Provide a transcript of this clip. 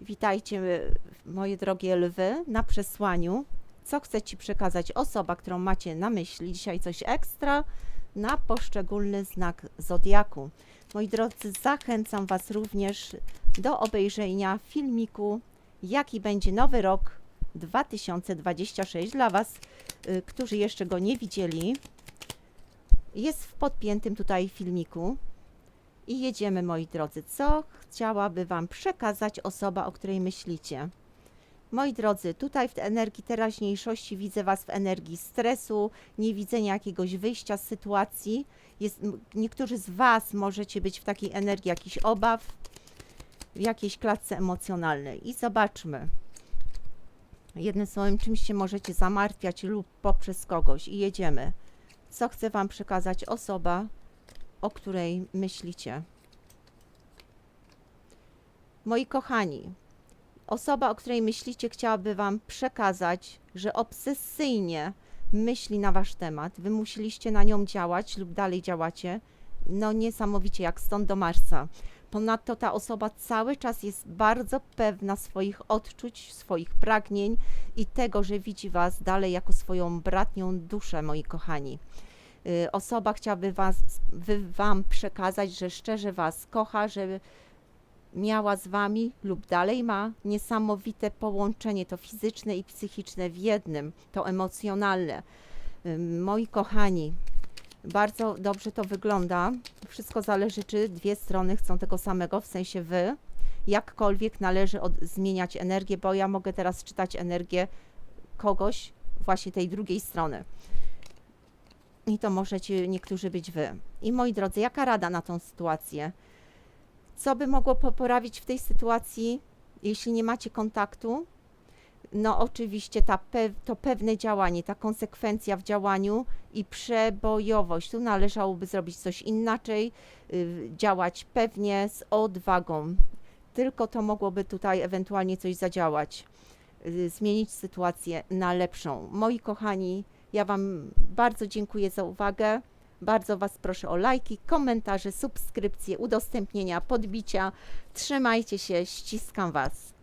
Witajcie, moje drogie lwy, na przesłaniu. Co chce Ci przekazać osoba, którą macie na myśli? Dzisiaj coś ekstra na poszczególny znak zodiaku. Moi drodzy, zachęcam Was również do obejrzenia filmiku, jaki będzie nowy rok 2026 dla Was, y, którzy jeszcze go nie widzieli. Jest w podpiętym tutaj filmiku. I jedziemy, moi drodzy. Co chciałaby Wam przekazać osoba, o której myślicie? Moi drodzy, tutaj w energii teraźniejszości widzę Was w energii stresu, niewidzenia jakiegoś wyjścia z sytuacji. Jest, niektórzy z Was możecie być w takiej energii jakichś obaw, w jakiejś klatce emocjonalnej. I zobaczmy. Jednym słowem, czymś się możecie zamartwiać lub poprzez kogoś. I jedziemy. Co chce Wam przekazać osoba, o której myślicie. Moi kochani, osoba, o której myślicie, chciałaby Wam przekazać, że obsesyjnie myśli na Wasz temat. Wy musieliście na nią działać lub dalej działacie. No niesamowicie, jak stąd do Marsa. Ponadto ta osoba cały czas jest bardzo pewna swoich odczuć, swoich pragnień i tego, że widzi Was dalej jako swoją bratnią duszę, moi kochani osoba chciałaby was, wy, Wam przekazać, że szczerze Was kocha, że miała z Wami lub dalej ma niesamowite połączenie, to fizyczne i psychiczne w jednym, to emocjonalne. Y, Moi kochani, bardzo dobrze to wygląda. Wszystko zależy, czy dwie strony chcą tego samego, w sensie Wy. Jakkolwiek należy od, zmieniać energię, bo ja mogę teraz czytać energię kogoś, właśnie tej drugiej strony. I to możecie niektórzy być wy. I moi drodzy, jaka rada na tą sytuację? Co by mogło poprawić w tej sytuacji, jeśli nie macie kontaktu? No oczywiście ta to pewne działanie, ta konsekwencja w działaniu i przebojowość. Tu należałoby zrobić coś inaczej, y, działać pewnie z odwagą. Tylko to mogłoby tutaj ewentualnie coś zadziałać, y, zmienić sytuację na lepszą. Moi kochani, ja Wam bardzo dziękuję za uwagę. Bardzo Was proszę o lajki, komentarze, subskrypcje, udostępnienia, podbicia. Trzymajcie się, ściskam Was.